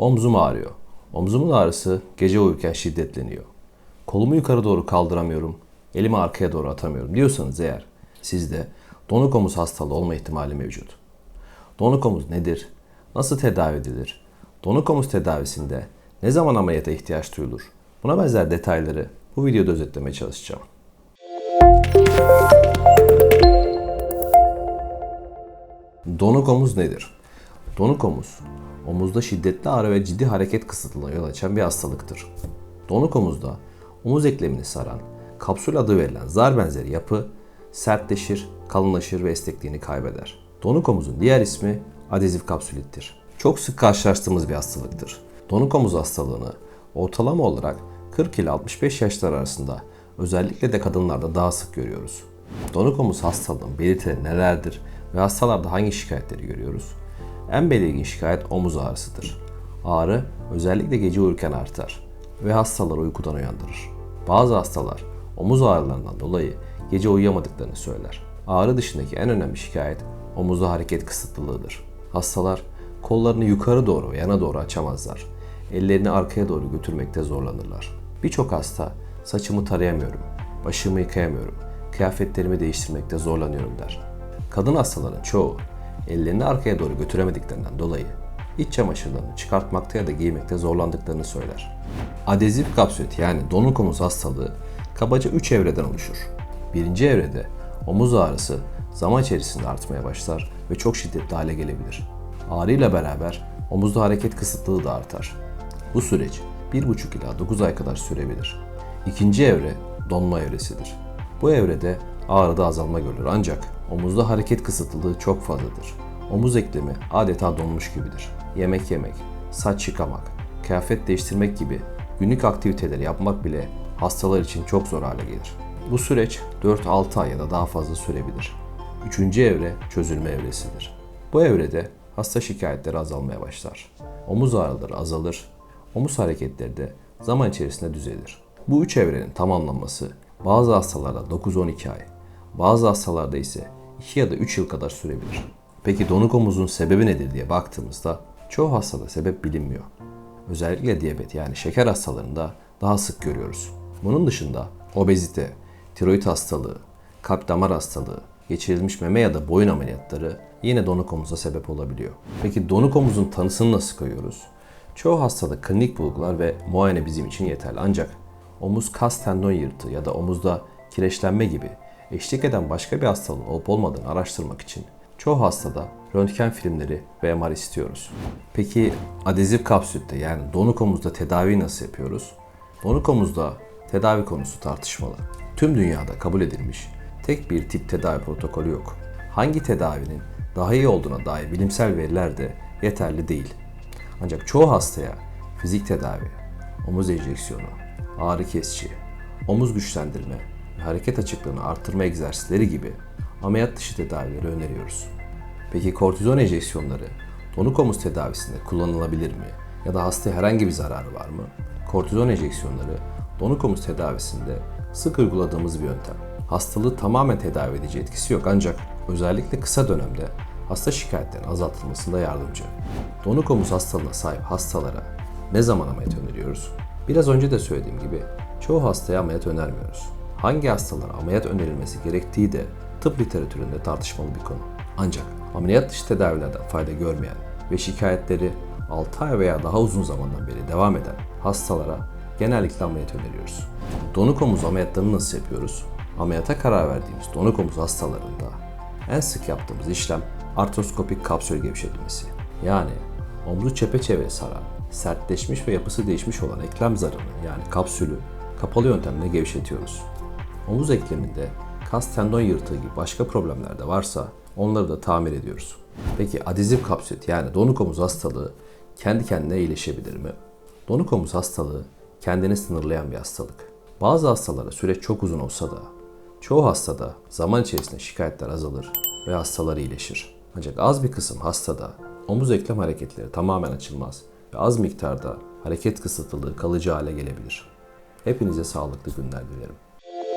Omzum ağrıyor. Omzumun ağrısı gece uyurken şiddetleniyor. Kolumu yukarı doğru kaldıramıyorum. Elimi arkaya doğru atamıyorum diyorsanız eğer sizde donuk omuz hastalığı olma ihtimali mevcut. Donuk omuz nedir? Nasıl tedavi edilir? Donuk omuz tedavisinde ne zaman ameliyata ihtiyaç duyulur? Buna benzer detayları bu videoda özetlemeye çalışacağım. Donuk omuz nedir? Donuk omuz, omuzda şiddetli ağrı ve ciddi hareket kısıtlılığına yol açan bir hastalıktır. Donuk omuzda omuz eklemini saran, kapsül adı verilen zar benzeri yapı sertleşir, kalınlaşır ve esnekliğini kaybeder. Donuk omuzun diğer ismi adezif kapsülittir. Çok sık karşılaştığımız bir hastalıktır. Donuk omuz hastalığını ortalama olarak 40 ile 65 yaşlar arasında özellikle de kadınlarda daha sık görüyoruz. Donuk omuz hastalığının belirtileri nelerdir ve hastalarda hangi şikayetleri görüyoruz? En belirgin şikayet omuz ağrısıdır. Ağrı özellikle gece uyurken artar ve hastaları uykudan uyandırır. Bazı hastalar omuz ağrılarından dolayı gece uyuyamadıklarını söyler. Ağrı dışındaki en önemli şikayet omuzda hareket kısıtlılığıdır. Hastalar kollarını yukarı doğru ve yana doğru açamazlar. Ellerini arkaya doğru götürmekte zorlanırlar. Birçok hasta saçımı tarayamıyorum, başımı yıkayamıyorum, kıyafetlerimi değiştirmekte zorlanıyorum der. Kadın hastaların çoğu ellerini arkaya doğru götüremediklerinden dolayı iç çamaşırlarını çıkartmakta ya da giymekte zorlandıklarını söyler. Adezif kapsülit yani donuk omuz hastalığı kabaca 3 evreden oluşur. Birinci evrede omuz ağrısı zaman içerisinde artmaya başlar ve çok şiddetli hale gelebilir. Ağrıyla beraber omuzda hareket kısıtlılığı da artar. Bu süreç 1,5 ila 9 ay kadar sürebilir. İkinci evre donma evresidir. Bu evrede ağrıda azalma görülür ancak omuzda hareket kısıtlılığı çok fazladır. Omuz eklemi adeta donmuş gibidir. Yemek yemek, saç yıkamak, kıyafet değiştirmek gibi günlük aktiviteleri yapmak bile hastalar için çok zor hale gelir. Bu süreç 4-6 ay ya da daha fazla sürebilir. Üçüncü evre çözülme evresidir. Bu evrede hasta şikayetleri azalmaya başlar. Omuz ağrıları azalır, omuz hareketleri de zaman içerisinde düzelir. Bu üç evrenin tamamlanması bazı hastalarda 9-12 ay, bazı hastalarda ise 2 ya da 3 yıl kadar sürebilir. Peki donuk omuzun sebebi nedir diye baktığımızda çoğu hastada sebep bilinmiyor. Özellikle diyabet yani şeker hastalarında daha sık görüyoruz. Bunun dışında obezite, tiroid hastalığı, kalp damar hastalığı, geçirilmiş meme ya da boyun ameliyatları yine donuk omuza sebep olabiliyor. Peki donuk omuzun tanısını nasıl koyuyoruz? Çoğu hastada klinik bulgular ve muayene bizim için yeterli ancak omuz kas tendon yırtığı ya da omuzda kireçlenme gibi eşlik eden başka bir hastalığın olup olmadığını araştırmak için çoğu hastada röntgen filmleri ve MR istiyoruz. Peki adezif kapsütte yani donuk omuzda tedavi nasıl yapıyoruz? Donuk omuzda tedavi konusu tartışmalı. Tüm dünyada kabul edilmiş tek bir tip tedavi protokolü yok. Hangi tedavinin daha iyi olduğuna dair bilimsel veriler de yeterli değil. Ancak çoğu hastaya fizik tedavi, omuz enjeksiyonu, ağrı kesici, omuz güçlendirme hareket açıklığını artırma egzersizleri gibi ameliyat dışı tedavileri öneriyoruz. Peki kortizon enjeksiyonları donuk omuz tedavisinde kullanılabilir mi? Ya da hastaya herhangi bir zararı var mı? Kortizon enjeksiyonları donuk omuz tedavisinde sık uyguladığımız bir yöntem. Hastalığı tamamen tedavi edici etkisi yok ancak özellikle kısa dönemde hasta şikayetlerin azaltılmasında yardımcı. Donuk omuz hastalığına sahip hastalara ne zaman ameliyat öneriyoruz? Biraz önce de söylediğim gibi çoğu hastaya ameliyat önermiyoruz. Hangi hastalara ameliyat önerilmesi gerektiği de tıp literatüründe tartışmalı bir konu. Ancak ameliyat dışı tedavilerden fayda görmeyen ve şikayetleri 6 ay veya daha uzun zamandan beri devam eden hastalara genellikle ameliyat öneriyoruz. Donuk omuz ameliyatlarını nasıl yapıyoruz? Ameliyata karar verdiğimiz donuk omuz hastalarında en sık yaptığımız işlem artroskopik kapsül gevşetilmesi. Yani omzu çepeçevre saran, sertleşmiş ve yapısı değişmiş olan eklem zarını yani kapsülü kapalı yöntemle gevşetiyoruz. Omuz ekleminde kas tendon yırtığı gibi başka problemler de varsa onları da tamir ediyoruz. Peki adezif kapsülit yani donuk omuz hastalığı kendi kendine iyileşebilir mi? Donuk omuz hastalığı kendini sınırlayan bir hastalık. Bazı hastalara süreç çok uzun olsa da çoğu hastada zaman içerisinde şikayetler azalır ve hastalar iyileşir. Ancak az bir kısım hastada omuz eklem hareketleri tamamen açılmaz ve az miktarda hareket kısıtlılığı kalıcı hale gelebilir. Hepinize sağlıklı günler dilerim.